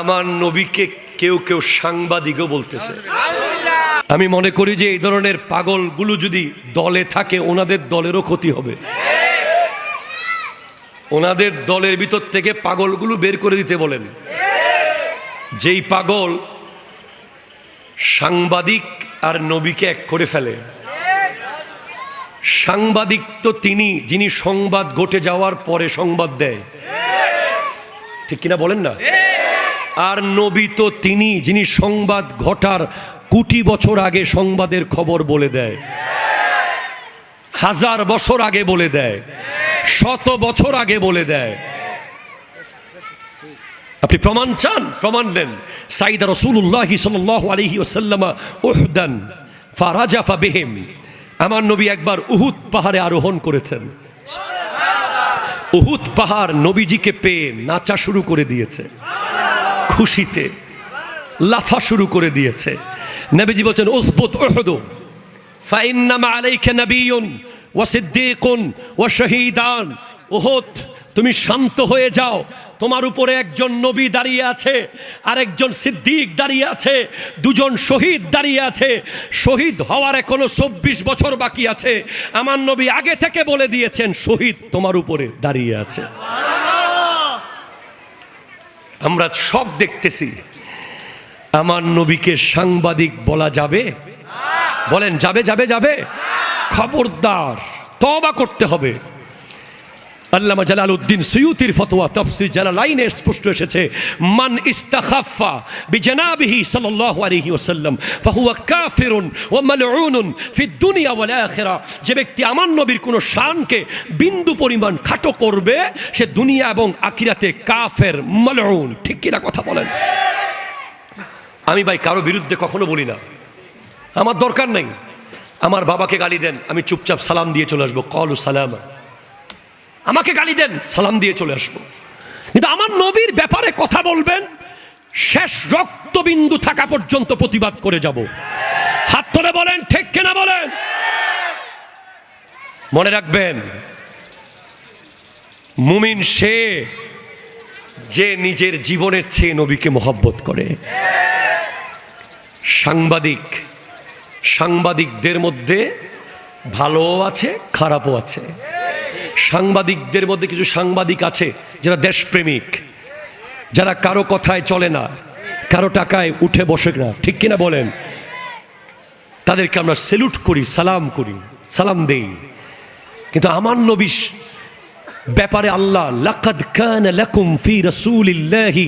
আমার নবীকে কেউ কেউ সাংবাদিকও বলতেছে। আমি মনে করি যে এই ধরনের পাগলগুলো যদি দলে থাকে, ওনাদের দলেরও ক্ষতি হবে। ওনাদের দলের ভিতর থেকে পাগলগুলো বের করে দিতে বলেন। যেই পাগল সাংবাদিক আর নবীকে এক করে ফেলে। সাংবাদিক তো তিনি, যিনি সংবাদ ঘটে যাওয়ার পরে সংবাদ দেয়। ঠিক কিনা বলেন না? আর নবী তো তিনি, যিনি সংবাদ ঘটার কোটি বছর আগে সংবাদের খবর বলে দেয়। হাজার বছর আগে বলে দেয়। শত বছর আগে বলে দেয়। আপনি প্রমাণ চান? প্রমাণ দেন। সাইদা রসুল্লাহ সাল্লাহ আলহি ওসাল্লামা উহদান ফারাজাফা বেহেম। আমার নবী একবার উহুদ পাহাড়ে আরোহণ করেছেন। উহুদ পাহাড় নবীজিকে পেয়ে নাচা শুরু করে দিয়েছে। খুশিতে লাফা শুরু করে দিয়েছে। নবীজি বলছেন, উসবুত উহুদু, ফাইন্নামা আলাইকা নাবিয়ুন ওয়া সিদ্দীকুন ওয়া শাহীদান। উহুদ, তুমি শান্ত হয়ে যাও। তোমার উপরে একজন নবী দাঁড়িয়ে আছে আর একজন সিদ্দিক দাঁড়িয়ে আছে, দুজন শহীদ দাঁড়িয়ে আছে। শহীদ হওয়ার এখনও চব্বিশ বছর বাকি আছে। আমার নবী আগে থেকে বলে দিয়েছেন, শহীদ তোমার উপরে দাঁড়িয়ে আছে। আমরা সব দেখতেছি। আমার নবীকে সাংবাদিক বলা যাবে? বলেন, যাবে যাবে যাবে? খবরদার তবা করতে হবে। আল্লামা জালালউদ্দিন সৈয়ুতির ফতোয়া তফসির জালালাইনে স্পষ্ট এসেছে, মান ইস্তাখাফা বিজানাবিহি সাল্লাল্লাহু আলাইহি ওয়াসাল্লাম, ফাহুয়া কাফিরুন ওয়া মালউনুন ফি দুনিয়া ওয়াল আখিরা যে ব্যক্তি আমার নবীর কোনো শানকে বিন্দু পরিমাণ খাটো করবে, সে দুনিয়া এবং আখিরাতে কাফের, মালউন। ঠিক কিনা কথা বলেন? আমি ভাই কারও বিরুদ্ধে কখনো বলি না। আমার দরকার নেই। আমার বাবাকে গালি দেন, আমি চুপচাপ সালাম দিয়ে চলে আসব। কলু সালামা। আমাকে গালি দেন, সালাম দিয়ে চলে আসব। কিন্তু আমার নবীর ব্যাপারে কথা বলবেন, শেষ রক্তবিন্দু থাকা পর্যন্ত প্রতিবাদ করে যাব। হাত তুলে বলেন, ঠিক কেনা বলেন? মনে রাখবেন, মুমিন সে যে নিজের জীবনের চেয়ে নবীকে মোহব্বত করে। সাংবাদিক, সাংবাদিকদের মধ্যে ভালোও আছে, খারাপও আছে। সাংবাদিকদের মধ্যে কিছু সাংবাদিক আছে যারা দেশপ্রেমিক, যারা কারও কথায় চলে না, কারও টাকায় উঠে বসে না। ঠিক কিনা বলেন? তাদেরকে আমরা সেলুট করি, সালাম করি, সালাম দেই। কিন্তু আমার নবিশ ব্যাপারে আল্লাহ, লাকাদ কান লাকুম ফি রাসূলিল্লাহি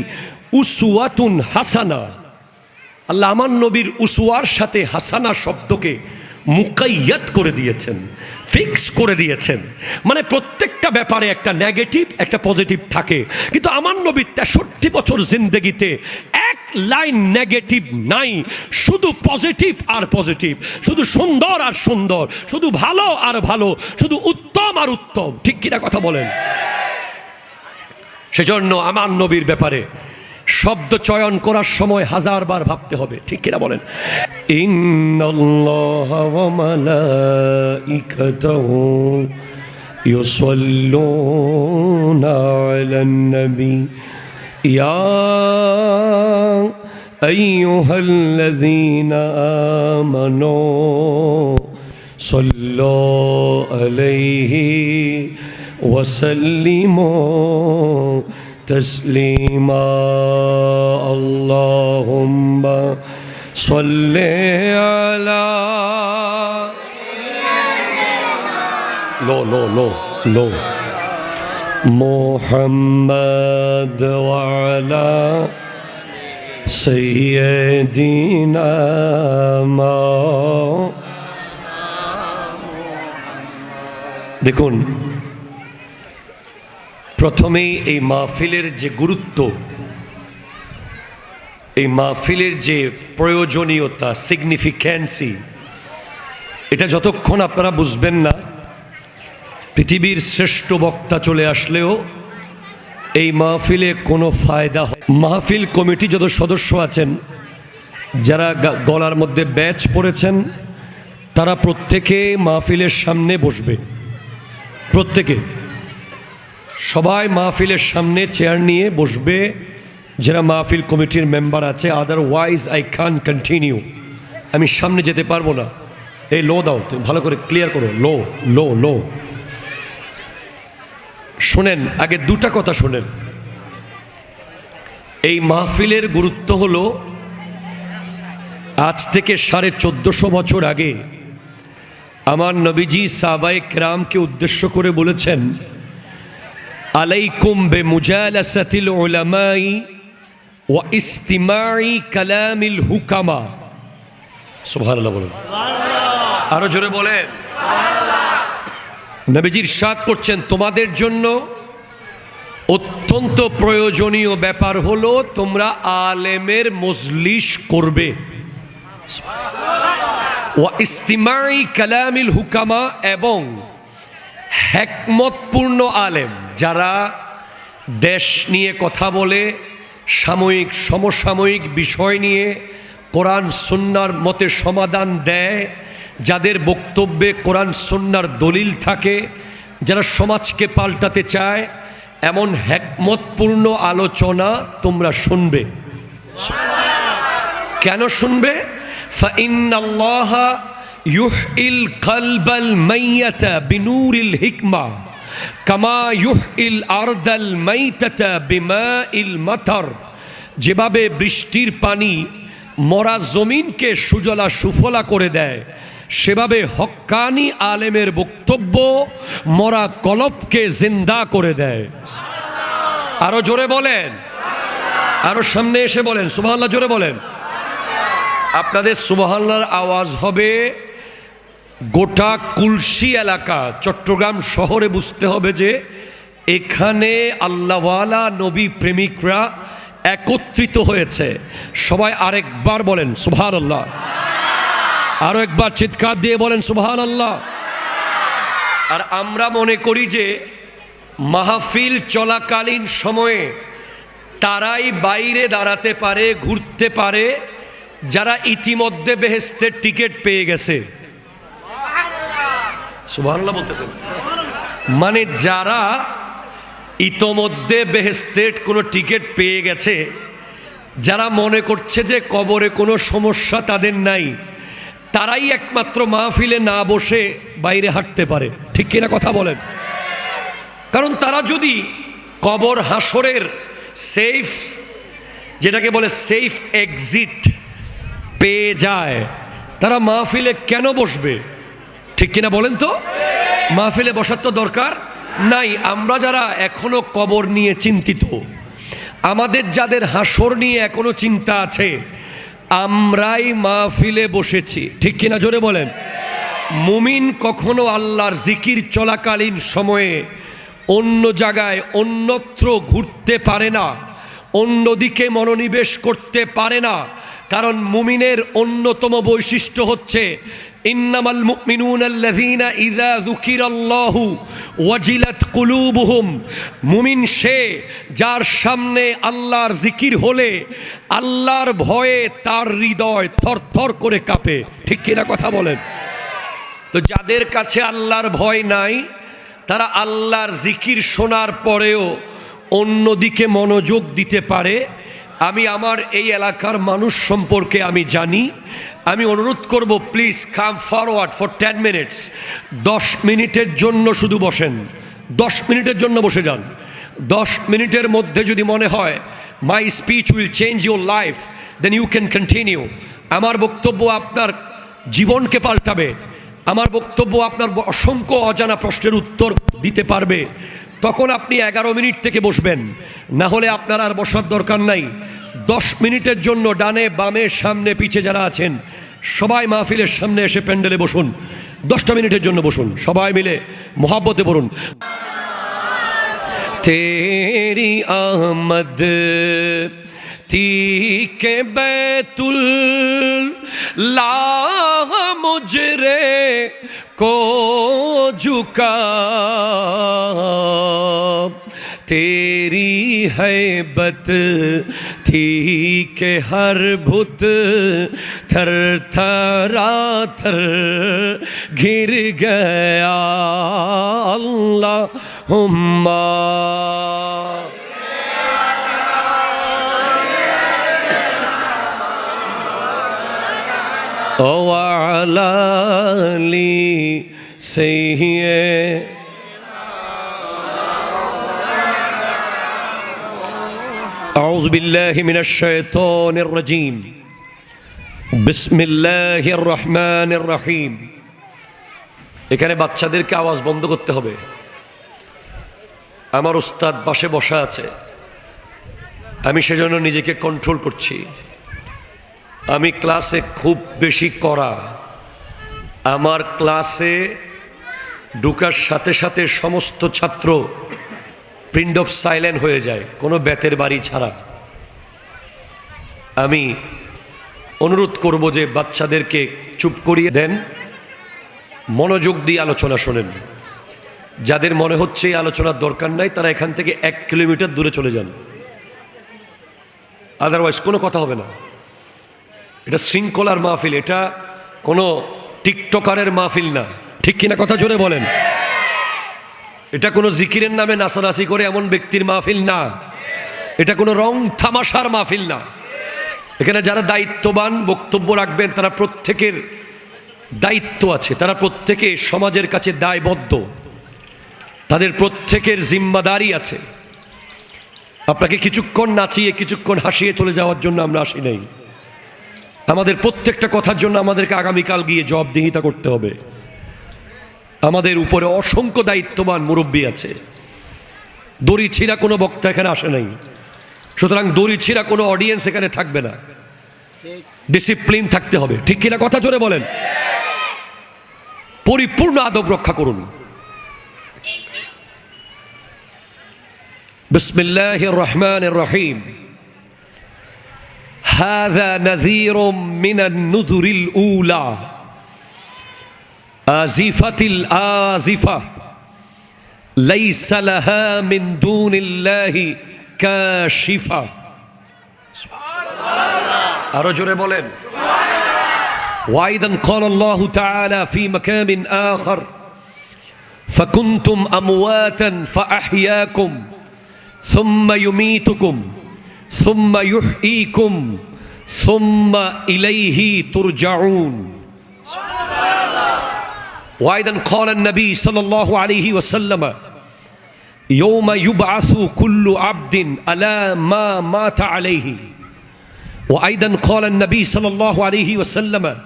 উসওয়াতুন হাসানা। আল্লাহ আমার নবীর উসুয়ার সাথে হাসানা শব্দকে মুকাইয়াত করে দিয়েছেন। ফিক্স করে দিয়েছেন। মানে প্রত্যেকটা ব্যাপারে একটা নেগেটিভ একটা পজিটিভ থাকে। কিন্তু আমার নবীর তেষট্টি বছর জিন্দগিতে এক লাইন নেগেটিভ নাই। শুধু পজিটিভ আর পজিটিভ শুধু সুন্দর আর সুন্দর। শুধু ভালো আর ভালো। শুধু উত্তম আর উত্তম। ঠিক কিনা কথা বলেন? সেজন্য আমার নবীর ব্যাপারে শব্দ চয়ন করার সময় হাজারবার ভাবতে হবে ঠিক কিনা বলেন ইন্নাল্লাহ ওয়া মালাইকাতাহু ইউসাল্লুনা আলান নবী ইয়া আইয়ুহাল্লাযীনা আমানু صلوا عليه وسلموا تسليما اللهم صل على لو لو لو لو محمد وعلى سيدنا ما দেখুন প্রথমেই এই মাহফিলের যে গুরুত্ব, এই মাহফিলের যে প্রয়োজনীয়তা সিগনিফিক্যান্সি এটা যতক্ষণ আপনারা বুঝবেন না, পৃথিবীর শ্রেষ্ঠ বক্তা চলে আসলেও এই মাহফিলে কোনো ফায়দা হয় মাহফিল কমিটি যত সদস্য আছেন, যারা গলার মধ্যে ব্যাচ পড়েছেন তারা প্রত্যেকে মাহফিলের সামনে বসবে। প্রত্যেকে। সবাই মাহফিলের সামনে চেয়ার নিয়ে বসবে। যারা মাহফিল কমিটির মেম্বার আছে আদারওয়াইজ আই খান কন্টিনিউ আমি সামনে যেতে পারব না। এই লো দাও, তুমি ভালো করে ক্লিয়ার করো। লো লো লো। শোনেন, আগে দুটা কথা শোনেন। এই মাহফিলের গুরুত্ব হলো, আজ থেকে সাড়ে চোদ্দশো বছর আগে আমার নবীজি সাবাই ক্রামকে উদ্দেশ্য করে বলেছেন আলাইকুম বে মুজালাসাতিল ওলামাই ও ইস্তিমাই কালামিল হুকামা সুবহানাল্লাহ। বলুন আরও জোরে বলেন। নবীজির সাত করছেন তোমাদের জন্য অত্যন্ত প্রয়োজনীয় ব্যাপার হলো তোমরা আলেমের মজলিস করবে। ও ইস্তিমাই কালামিল হুকামা এবং হ্যাকমতপূর্ণ আলেম যারা দেশ নিয়ে কথা বলে, সাময়িক সমসাময়িক বিষয় নিয়ে কোরআন সুন্নার মতে সমাধান দেয়, যাদের বক্তব্যে কোরআন সুন্নার দলিল থাকে, যারা সমাজকে পাল্টাতে চায়, এমন হ্যাকমতপূর্ণ আলোচনা তোমরা শুনবে। কেন শুনবে? ইউহ ইল কলবল মাইয়াত বিনুরিল হিকমা কামা ইউহ ইল আরদাল মাইতাত বিমা ইল যেভাবে বৃষ্টির পানি মরা জমিনকে সুজলা সুফলা করে দেয়, সেভাবে হক্কানি আলেমের বক্তব্য মরা কলপকে জিন্দা করে দেয়। আরও জোরে বলেন। আরও সামনে এসে বলেন। সুবাহ জোরে বলেন। আপনাদের সুবাহ আওয়াজ হবে গোটা কুলসি এলাকা চট্টগ্রাম শহরে বুঝতে হবে যে এখানে আল্লাহওয়ালা নবী প্রেমিকরা একত্রিত হয়েছে। সবাই আরেকবার বলেন সুবহান আল্লাহ আরও একবার চিৎকার দিয়ে বলেন সুবহান আল্লাহ আর আমরা মনে করি যে মাহফিল চলাকালীন সময়ে তারাই বাইরে দাঁড়াতে পারে, ঘুরতে পারে, যারা ইতিমধ্যে বেহেস্তের টিকিট পেয়ে গেছে। সুবহানাল্লাহ বলতেছেন। মানে যারা ইতোমধ্যে বেহেস্তের কোনো টিকিট পেয়ে গেছে, যারা মনে করছে যে কবরে কোনো সমস্যা তাদের নাই, তারাই একমাত্র মাহফিলে না বসে বাইরে হাঁটতে পারে। ঠিক কিনা কথা বলেন? কারণ তারা যদি কবর হাসরের সেফ, যেটাকে বলে সেফ এক্সিট পেয়ে যায়, তারা মাহফিলে কেন বসবে? ঠিক কিনা বলেন তো? মাহফিলে বসার তো দরকার নাই, আমরা যারা এখনও কবর নিয়ে চিন্তিত, আমাদের যাদের হাসর নিয়ে এখনও চিন্তা আছে, আমরাই মাহফিলে বসেছি। ঠিক কিনা জোরে বলেন? মুমিন কখনো আল্লাহর জিকির চলাকালীন সময়ে অন্য জায়গায় অন্যত্র ঘুরতে পারে না, অন্যদিকে মনোনিবেশ করতে পারে না, কারণ মুমিনের অন্যতম বৈশিষ্ট্য হচ্ছে ইন্নামাল মুমিনুন আল্লাযীনা ইযা যুকিরাল্লাহু ওয়াজিলাত কুলুবুহুম। মুমিন সে যার সামনে আল্লাহর জিকির হলে আল্লাহর ভয়ে তার হৃদয় থরথর করে কাঁপে। ঠিক কিনা কথা বলেন? তো যাদের কাছে আল্লাহর ভয় নাই, তারা আল্লাহর জিকির শোনার পরেও অন্যদিকে মনোযোগ দিতে পারে। আমি আমার এই এলাকার মানুষ সম্পর্কে আমি জানি। আমি অনুরোধ করব please come forward for ten minutes দশ মিনিটের জন্য শুধু বসেন। দশ মিনিটের জন্য বসে যান। দশ মিনিটের মধ্যে যদি মনে হয় my speech will change your life then you can continue আমার বক্তব্য আপনার জীবনকে পাল্টাবে। আমার বক্তব্য আপনার অসংখ্য অজানা প্রশ্নের উত্তর দিতে পারবে। তখন আপনি এগারো মিনিট থেকে বসবেন। না হলে আপনার আর বসার দরকার নাই। দশ মিনিটের জন্য ডানে, বামে, সামনে, পিছে যারা আছেন, সবাই মাহফিলের সামনে এসে প্যান্ডেলে বসুন। দশটা মিনিটের জন্য বসুন। সবাই মিলে মোহাব্বতে পড়ুন। তেরি আহমদ, তিকে বেতুল লা মুজরে کو جھکا۔ تیری ہے بت تھی کہ ہر بھت تھر تھرا تھر گر گیا۔ اللہ ہما وعلى آله آل سيدنا أعوذ بالله من الشيطان الرجيم بسم الله الرحمن الرحيم এখানে বাচ্চাদেরকে আওয়াজ বন্ধ করতে হবে আমার উস্তাদ পাশে বসা আছে আমি সেজন্য নিজেকে কন্ট্রোল করছি আমি ক্লাসে খুব বেশি করা আমার ক্লাসে ঢুকার সাথে সাথে সমস্ত ছাত্র প্রিন্ট অফ সাইলেন্ট হয়ে যায়, কোনো বেতের বাড়ি ছাড়া। আমি অনুরোধ করব যে বাচ্চাদেরকে চুপ করিয়ে দেন, মনোযোগ দিয়ে আলোচনা শোনেন। যাদের মনে হচ্ছে এই আলোচনার দরকার নাই, তারা এখান থেকে এক কিলোমিটার দূরে চলে যান। আদারওয়াইজ কোনো কথা হবে না। এটা শৃঙ্খলার মাহফিল, এটা কোনো টিকটকারের মাহফিল না। ঠিক কিনা কথা জোরে বলেন। এটা কোনো জিকিরের নামে নাচানাচি করে এমন ব্যক্তির মাহফিল না। এটা কোনো রং থামাশার মাহফিল না। এখানে যারা দায়িত্ববান বক্তব্য রাখবেন, তারা প্রত্যেকের দায়িত্ব আছে। তারা প্রত্যেকে সমাজের কাছে দায়বদ্ধ। তাদের প্রত্যেকের জিম্মাদারি আছে। আপনাকে কিছুক্ষণ নাচিয়ে, কিছুক্ষণ হাসিয়ে চলে যাওয়ার জন্য আমরা আসি নাই। আমাদের প্রত্যেকটা কথার জন্য আমাদেরকে আগামীকাল গিয়ে জবাবদিহিতা করতে হবে। আমাদের উপরে অসংখ্য দায়িত্ববান মুরব্বী আছে দড়ি ছিঁড়া কোনো বক্তা এখানে আসে নাই সুতরাং দড়ি ছিঁড়া কোনো অডিয়েন্স এখানে থাকবে না ডিসিপ্লিন থাকতে হবে ঠিক কিনা কথা জোরে বলেন পরিপূর্ণ আদব রক্ষা করুন بسم الله الرحمن الرحيم هذا نذير من النذر الأولى آزفة الآزفة ليس لها من دون الله كاشفة আরো জোরে বলেন وأيضا قال الله تعالى في مكان آخر فكنتم أمواتا فأحياكم ثم يميتكم ثم يحييكم ثم إليه ترجعون وأيضا قال النبي صلى الله عليه وسلم يوم يبعث كل عبد على ما مات عليه. وأيضا قال النبي صلى الله عليه وسلم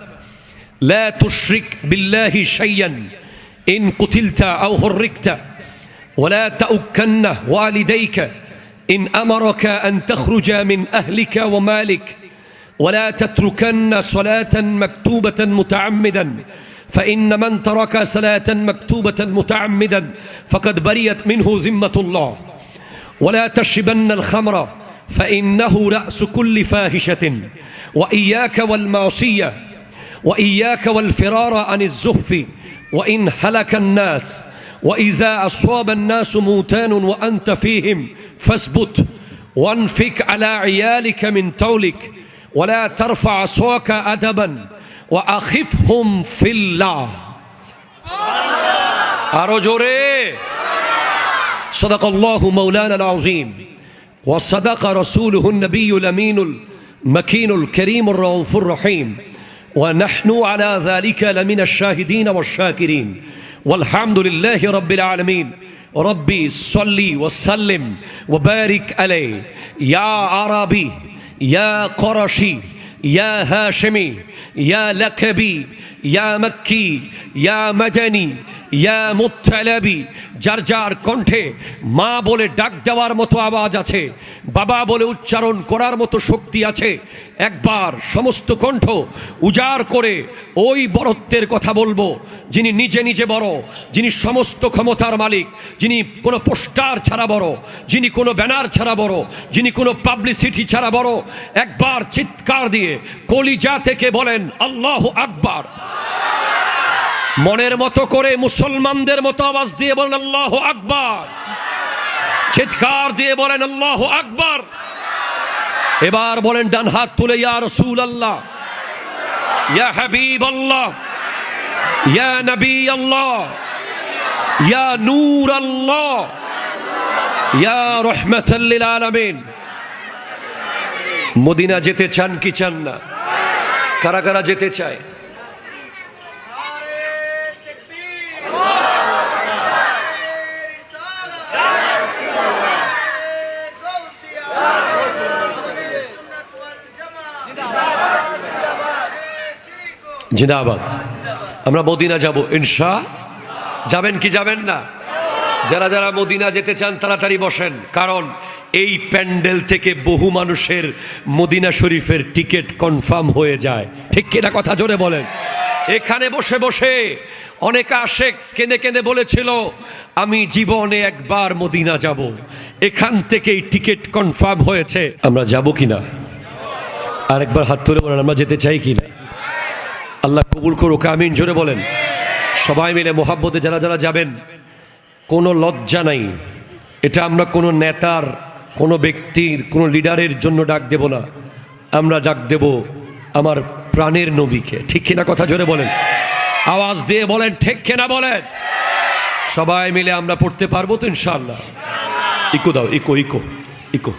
لا تشرك بالله شيئا إن قتلت أو هركت ولا تؤكن والديك إن أمرك أن تخرج من أهلك ومالك ولا تتركن صلاة مكتوبة متعمدا. فإن من ترك صلاة مكتوبة متعمدا فقد بريت منه ذمة الله. ولا تشربن الخمر فإنه رأس كل فاحشة. وإياك والمعصية وإياك والفرار عن الزهف. وإن هلك الناس وإذا أصاب الناس موتان وأنت فيهم فاثبت. وانفك على عيالك من طولك ولا ترفع عصاك أدبا. وأخفهم في الله. أرجوري صدق الله مولانا العظيم. وصدق رسوله النبي الأمين المكين الكريم الرؤوف الرحيم. ونحن على ذلك لمن الشاهدين والشاكرين. والحمد لله رب العالمين. ربي صلي وسلم وبارك عليه. يا عربي يا قرشي يا هاشمي يا لكبي ইয়া মক্কি, ইয়া মদানি, ইয়া মুতালাবি যার যার কণ্ঠে মা বলে ডাক দেওয়ার মতো আওয়াজ আছে, বাবা বলে উচ্চারণ করার মতো শক্তি আছে, একবার সমস্ত কণ্ঠ উজাড় করে ওই বরত্বের কথা বলব, যিনি নিজে নিজে বড়, যিনি সমস্ত ক্ষমতার মালিক, যিনি কোনো পোস্টার ছাড়া বড়, যিনি কোনো ব্যানার ছাড়া বড়, যিনি কোনো পাবলিসিটি ছাড়া বড়, একবার চিৎকার দিয়ে কলিজা থেকে বলেন, আল্লাহ আকবার। মনের মতো করে মুসলমানদের মতো আওয়াজ দিয়ে বলেন, আল্লাহ আকবার। চিৎকার দিয়ে বলেন, আল্লাহ আকবার। এবার বলেন, ডান হাত তুলে, ইয়া রসুল আল্লাহ ইয়া হাবিব আল্লাহ ইয়া নবী আল্লাহ ইয়া নূর আল্লাহ ইয়া রহমতাল্লিল আলামিন। মদিনা যেতে চান কি চান না? কারা কারা যেতে চায়? জিন্দাবাদ। আমরা মদিনা যাব, ইনশা। যাবেন কি যাবেন না? যারা যারা মদিনা যেতে চান, তাড়াতাড়ি বসেন। কারণ এই প্যান্ডেল থেকে বহু মানুষের মদিনা শরীফের টিকিট কনফার্ম হয়ে যায়। ঠিক কিনা কথা জোরে বলেন? এখানে বসে বসে অনেকে আসে কেঁদে কেঁদে বলেছিল, আমি জীবনে একবার মদিনা যাব। এখান থেকেই টিকিট কনফার্ম হয়েছে। আমরা যাব কিনা? আরেকবার হাত তুলে বলেন, আমরা যেতে চাই কিনা? আল্লাহ কবুল করুক, আমিন। জোরে বলেন। সবাই মিলে মোহাব্বতে যারা যারা যাবেন, কোনো লজ্জা নাই। এটা আমরা কোনো নেতার, কোনো ব্যক্তির, কোনো লিডারের জন্য ডাক দেব না। আমরা ডাক দেব আমার প্রাণের নবীকে। ঠিক কিনা কথা জোরে বলেন? আওয়াজ দিয়ে বলেন, ঠিক কিনা বলেন? সবাই মিলে আমরা পড়তে পারব তো ইনশাল্লাহ ইকো দাও, ইকো ইকো ইকো।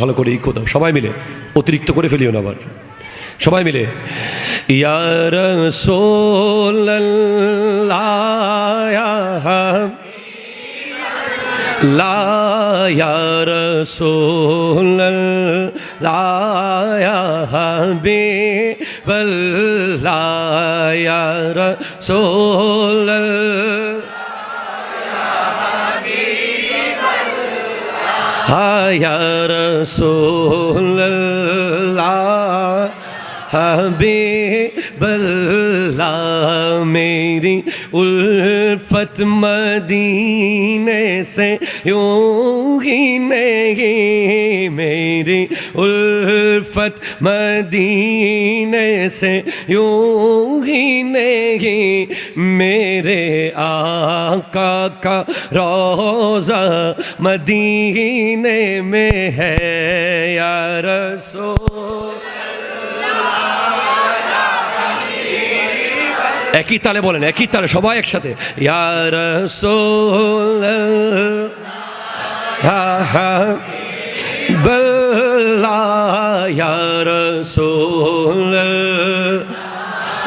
ভালো করে ইকো দাও। সবাই মিলে অতিরিক্ত করে ফেলিও না আবার। সবাই মিলে। ইয়ার লায়ার সোল লায়া বে বল্লায়ার সোল হায়ার সোল حبیب اللہ میری الفت مدینے سے یوں ہی نہیں، میری الفت مدینے سے یوں ہی نہیں، میرے آقا کا روزہ مدینے میں ہے یا رسول একই তালে বলেন একই তালে সবাই একসাথে। ইয়ার বল্লা ইয়ার সোল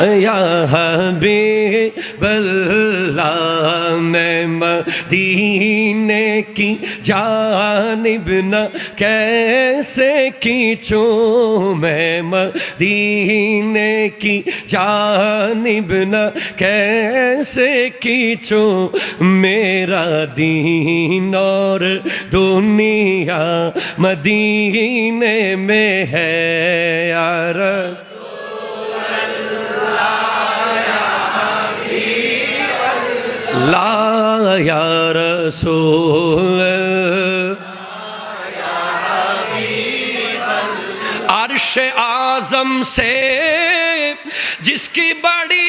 یا حبیب اللہ، میں مدینے کی جانب نہ کیسے کھینچوں؟ میں مدینے کی جانب نہ کیسے کھینچوں؟ میرا دین اور دنیا مدینے میں ہے یا رسول یا رسول، عرش آزم سے جس کی بڑی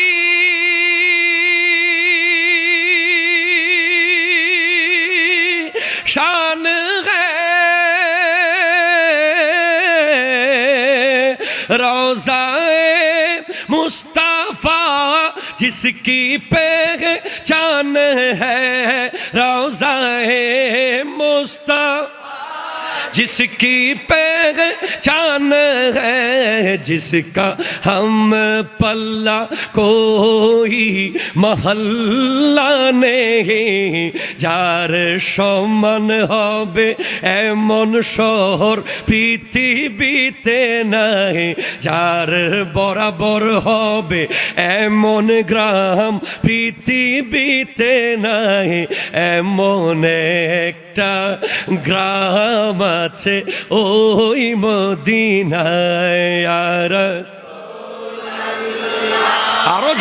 شان ہے روزہ مصطفیٰ، جس کی پہ पहचान है रोजाए मुस्तफा जिसकी पहचान है जिसका हम पल्ला कोई মহল্লা নেই যার সমান হবে এমন শহর পৃথিবীতে নাই যার বরাবর হবে এমন গ্রাম পৃথিবীতে নাই এমন একটা গ্রাম আছে ওই মদিনায় আর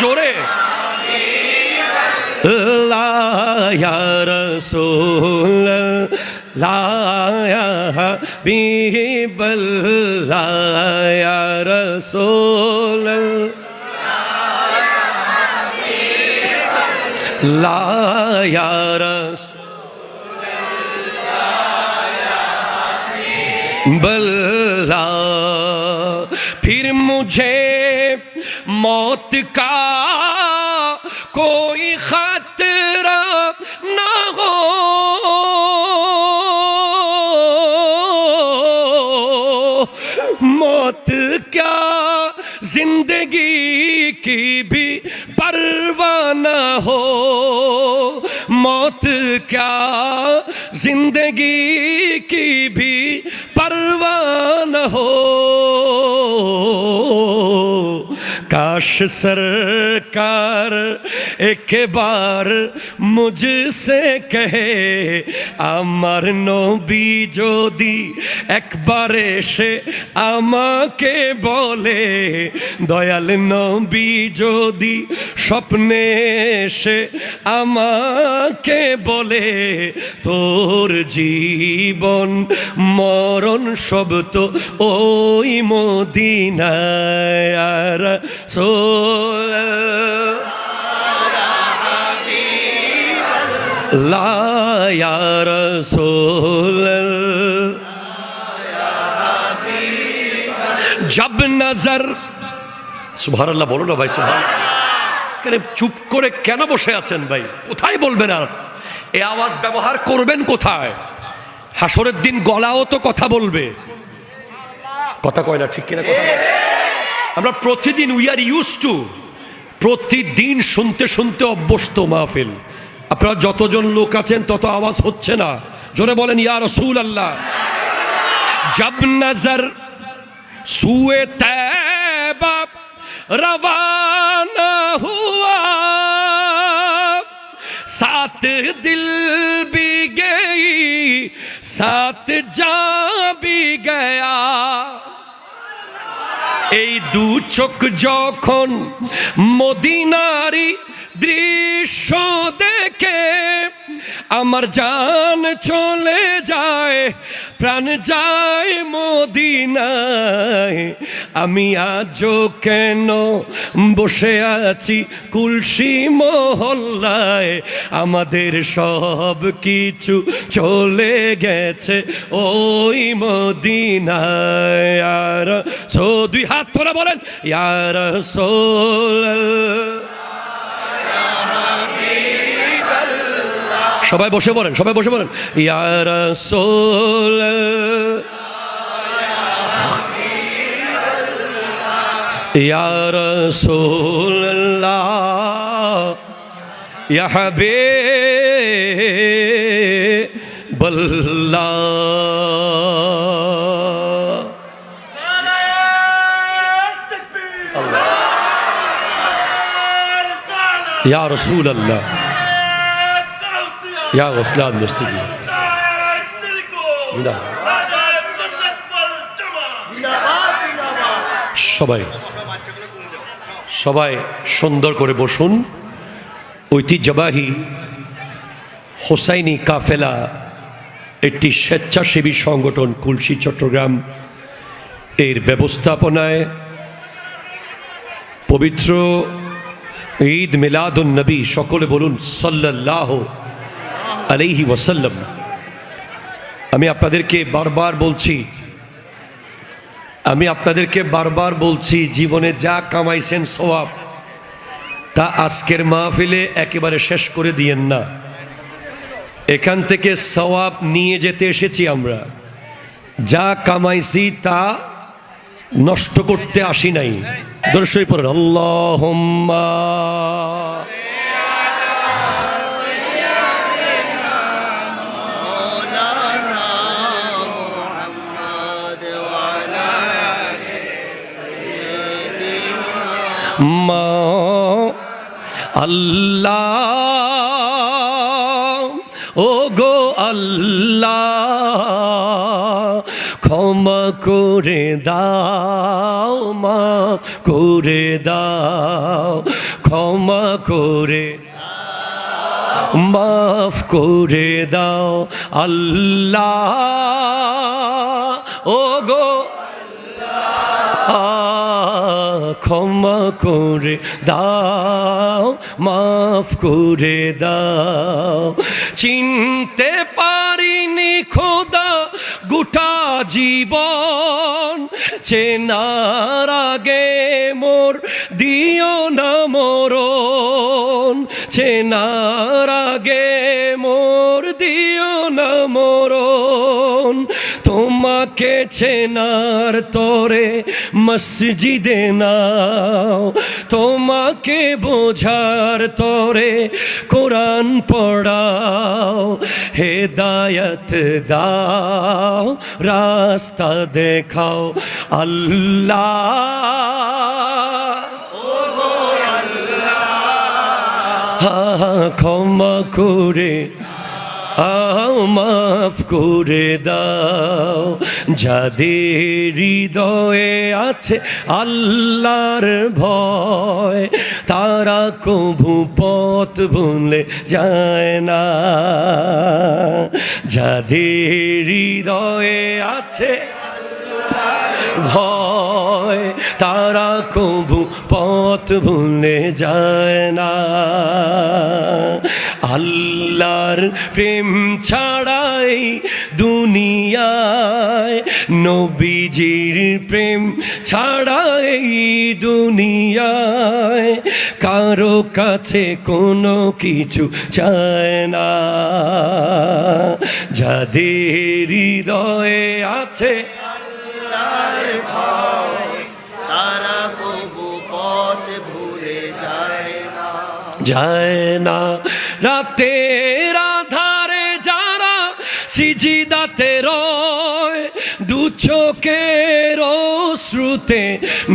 জোরে। রাসূল লা ইয়া হাবিবাল্লাহ ইয়া রাসূল লা ইয়া রাসূল بلا پھر مجھے موت کا کوئی خطرہ نہ ہو۔ موت کیا زندگی کی بھی پروانہ ہو۔ موت کیا زندگی کی بھی ਹੋ ਕਾਸ਼ ਸਰਕਾਰ एक बार मुझसे कहे আমার নবী যদি একবার এসে আমাকে বলে দয়াল নবী যদি স্বপ্নে এসে আমাকে বলে তোর জীবন মরণ সব তো ওই মদিনায় আর সোল লায়ার يا رسول جب نظر সুভার আল্লাহ বলো না ভাই সুভার চুপ করে কেন বসে আছেন ভাই? কোথায় বলবেন আর? এ আওয়াজ ব্যবহার করবেন কোথায়? হাসরের দিন গলাও তো কথা বলবে। কথা কয় না, ঠিক কিনা কথা আমরা প্রতিদিন উই আর ইউজ টু প্রতিদিন শুনতে শুনতে অভ্যস্ত মাহফিল। আপনারা যতজন লোক আছেন, তত আওয়াজ হচ্ছে না। জোরে বলেন, ইয়া রসুল আল্লাহ জব নজর, সুয়ে তৈবাব রওয়ানা হুয়া। সাত দিল বি গই, সাত যা বি গয়া। এই দু চোখ যখন মদিনারি দৃশ্য দেখে আমার জান চলে যায়, প্রাণ যায় মদিনায়। আমি আজও কেন বসে আছি কুলসি মহল্লায়? আমাদের সব কিছু চলে গেছে ওই মদিনায়। আর সো দুই হাত তোলা বলেন ইয়ার সোল সবাই বসে পড়েন সবাই বসে পড়েন ইয়ার সোল ইয়ার সোল ইহবে বল্লা ইয়া রসুল মুস্তিকি সবাই সবাই সুন্দর করে বসুন ঐতিহ্যবাহী হোসাইনি কাফেলা একটি স্বেচ্ছাসেবী সংগঠন কুলসি চট্টগ্রাম এর ব্যবস্থাপনায় পবিত্র ঈদ মিলাদুন নবী সকলে বলুন সাল্লাহ আলাইহি ওয়াসাল্লাম। আমি আপনাদেরকে বারবার বলছি, আমি আপনাদেরকে বারবার বলছি, জীবনে যা কামাইছেন সওয়াব, তা আজকের মাহফিলে একেবারে শেষ করে দিয়েন না। এখান থেকে সওয়াব নিয়ে যেতে এসেছি আমরা। যা কামাইছি তা নষ্ট করতে আসি নাই। দর্শই পড়েন আল্লাহ মা, আল্লাহ ও গো আল্লাহ, ক্ষমা করে দাও, মা করে দাও, ক্ষমা করে মাফ করে দাও, আল্লাহ। করে দাও, মাফ করে দাও। চিনতে পারিনি খোদা গোটা জীবন। চেনার আগে মোর দিও না মরণ। চেনার আগে কে চেনার তরে মসজিদে নাও? তোমাকে বোঝার তরে কোরআন পড়াও। হেদায়ত দাও, রাস্তা দেখাও আল্লাহ। ক্ষমা করে আও মাফ করে দাও। যাদের হৃদয়ে আছে আল্লাহর ভয়, তারা কভু পথ ভুলে যায় না। যাদের হৃদয়ে আছে ভয়, তারা কবু পথ ভুলে যায় না। আল্লাহর প্রেম ছাড়াই দুনিয়ায়, নবীজির প্রেম ছাড়াই দুনিয়ায়, কারও কাছে কোনো কিছু চায় না। যাদের হৃদয়ে আছে তারা ভুলে যায় যায় না। রাতের আধারে যারা সিজিদাতে রয়, দু চোখের শ্রুতে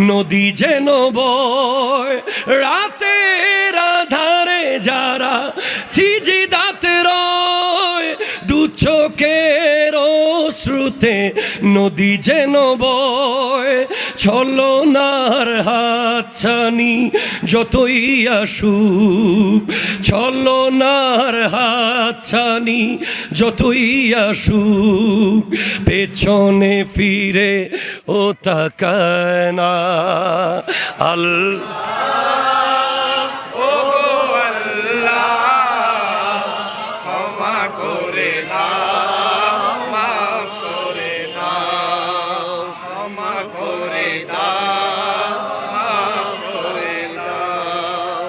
নদী যেন বয়। রাতের আধারে যারা সিজিদাতে রয়, দু চোখের শ্রুতে নদী যেন বয়। ছলনার হাতছানি যতই আসুক। ছলনার হাতছানি যতই আসুক। পেছনে ফিরে ও তাকায় না। আল্লাহ